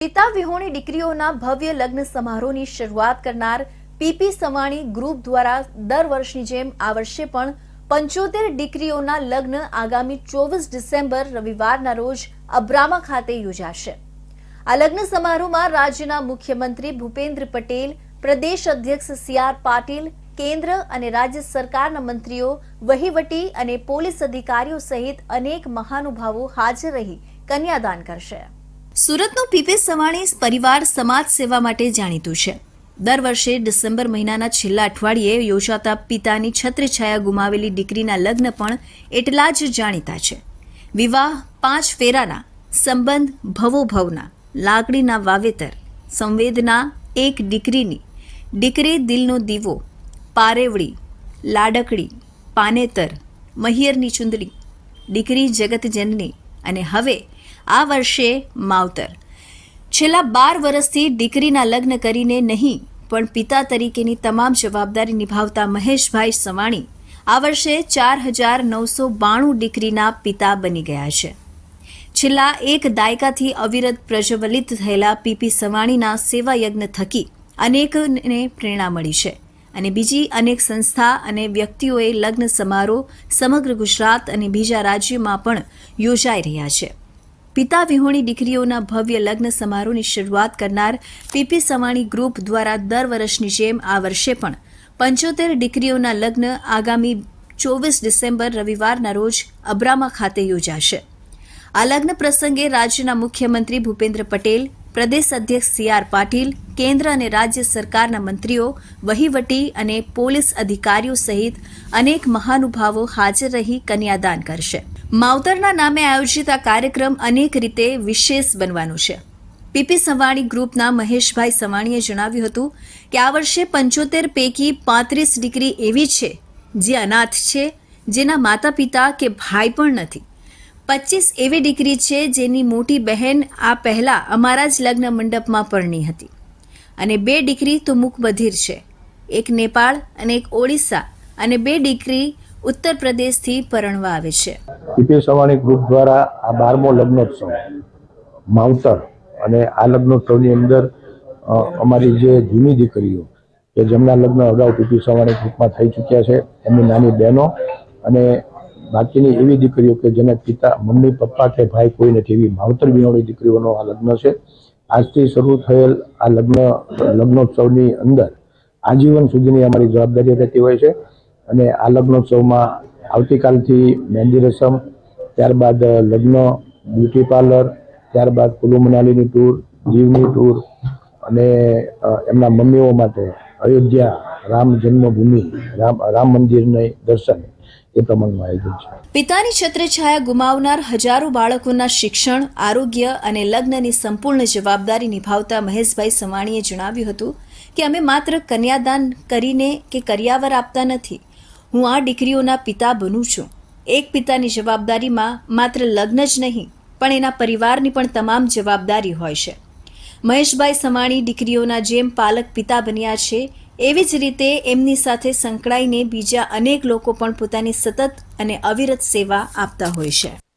પિતા વિહોણી દીકરીઓના ભવ્ય લગ્ન સમારોહની શરૂઆત કરનાર પીપી સવાણી ગ્રુપ દ્વારા દર વર્ષની જેમ આ વર્ષે પણ પંચોતેર દીકરીઓના લગ્ન આગામી ચોવીસ ડિસેમ્બર રવિવારના રોજ અબ્રામા ખાતે યોજાશે. આ લગ્ન સમારોહમાં રાજ્યના મુખ્યમંત્રી ભૂપેન્દ્ર પટેલ, પ્રદેશ અધ્યક્ષ સી આર પાટીલ, કેન્દ્ર અને રાજ્ય સરકારના મંત્રીઓ, વહીવટી અને પોલીસ અધિકારીઓ સહિત અનેક મહાનુભાવો હાજર રહી કન્યાદાન કરશે. સુરતનું પીપે સવાણી પરિવાર સમાજ સેવા માટે જાણીતું છે. દર વર્ષે ડિસેમ્બર મહિનાના છેલ્લા અઠવાડિયે યોજાતા પિતાની છત્રછાયા ગુમાવેલી દીકરીના લગ્ન પણ એટલા જ જાણીતા છે. વિવાહ, પાંચ ફેરાના સંબંધ ભવો ભવના લાગણીના વાવેતર, સંવેદના, એક દીકરીની, દીકરી દિલનો દીવો, પારેવડી, લાડકડી, પાનેતર, મહિયરની ચુંદડી, દીકરી જગત જનની અને હવે આ વર્ષે માવતર. છેલ્લા બાર વર્ષથી દીકરીના લગ્ન કરીને નહીં, પણ પિતા તરીકેની તમામ જવાબદારી નિભાવતા મહેશભાઈ સવાણી આ વર્ષે ચાર હજાર નવસો બાણું દીકરીના પિતા બની ગયા છે. છેલ્લા એક દાયકાથી અવિરત પ્રજ્વલિત થયેલા પીપી સવાણીના સેવાયજ્ઞ થકી અનેકને પ્રેરણા મળી છે. અને બીજી અનેક સંસ્થા અને વ્યક્તિઓએ લગ્ન સમારોહ સમગ્ર ગુજરાત અને બીજા રાજ્યોમાં પણ યોજાઈ રહ્યા છે. પિતા વિહોણી દીકરીઓના ભવ્ય લગ્ન સમારોહની શરૂઆત કરનાર પીપી સવાણી ગ્રુપ દ્વારા દર વર્ષની જેમ આ વર્ષે પણ પંચોતેર દીકરીઓના લગ્ન આગામી ચોવીસ ડિસેમ્બર રવિવારના રોજ અબ્રામા ખાતે યોજાશે. આ લગ્ન પ્રસંગે રાજ્યના મુખ્યમંત્રી ભૂપેન્દ્ર પટેલ પ્રદેશ અધ્યક્ષ સી આર પાટીલ, કેન્દ્ર અને રાજ્ય સરકારના મંત્રીઓ, વહીવટી અને પોલીસ અધિકારીઓ સહિત અનેક મહાનુભાવો હાજર રહી કન્યાદાન કરશે. માવતરના નામે આયોજિત આ કાર્યક્રમ અનેક રીતે વિશેષ બનવાનો છે. પીપી સવાણી ગ્રુપના મહેશભાઈ સવાણીએ જણાવ્યું હતું કે આ વર્ષે પંચોતેર પૈકી પાંત્રીસ ડિગ્રી એવી છે જે અનાથ છે, જેના માતા પિતા કે ભાઈ પણ નથી. પચીસ એવી દીકરી છે જેની મોટી બહેન આ પહેલાં અમારા જ લગ્ન મંડપમાં પરણી હતી. અને બે દીકરી તો મૂકબધિર છે. એક નેપાળ અને એક ઓડિશા અને બે દીકરી ઉત્તર પ્રદેશથી પરણવા આવે છે. પીપી સવાણી ગ્રુપ દ્વારા આ બારમો લગ્નોત્સવ, માવતર અને આ લગ્નોત્સવની અંદર અમારી જે જૂની દીકરીઓ કે જેમના લગ્ન અગાઉ પીપી સવાણી ગ્રુપમાં થઈ ચૂક્યા છે, એમની નાની બહેનો અને બાકીની એવી દીકરીઓ કે જેના પિતા, મમ્મી, પપ્પા કે ભાઈ કોઈ નથી, એવી માવતર વિહોણી દીકરીઓનો આ લગ્ન છે. આજથી શરૂ થયેલ આ લગ્ન, લગ્નોત્સવની અંદર આજીવન સુધીની અમારી જવાબદારી રહેતી હોય છે. અને આ લગ્નોત્સવમાં આવતીકાલથી મહેંદી રસમ, ત્યારબાદ લગ્ન, બ્યુટી પાર્લર, ત્યારબાદ કુલુ મનાલીની ટૂર જીવની ટૂર અને એમના મમ્મીઓ માટે અયોધ્યા રામ જન્મભૂમિ, રામ રામ મંદિરને દર્શન એ પ્રમાણનું આયોજન છે. પિતાની છત્રછાયા ગુમાવનાર હજારો બાળકોના શિક્ષણ, આરોગ્ય અને લગ્નની સંપૂર્ણ જવાબદારી નિભાવતા મહેશભાઈ સવાણીએ જણાવ્યું હતું કે અમે માત્ર કન્યાદાન કરીને કે કર્યાવર આપતા નથી, હું આ દીકરીઓના પિતા બનું છું. એક પિતાની જવાબદારીમાં માત્ર લગ્ન જ નહીં, પણ એના પરિવારની પણ તમામ જવાબદારી હોય છે. મહેશભાઈ સમાણી દીકરીઓના જેમ પાલક પિતા બન્યા છે. એવી જ રીતે એમની સાથે સંકળાઈને બીજા અનેક લોકો પણ પોતાની સતત અને અવિરત સેવા આપતા હોય છે.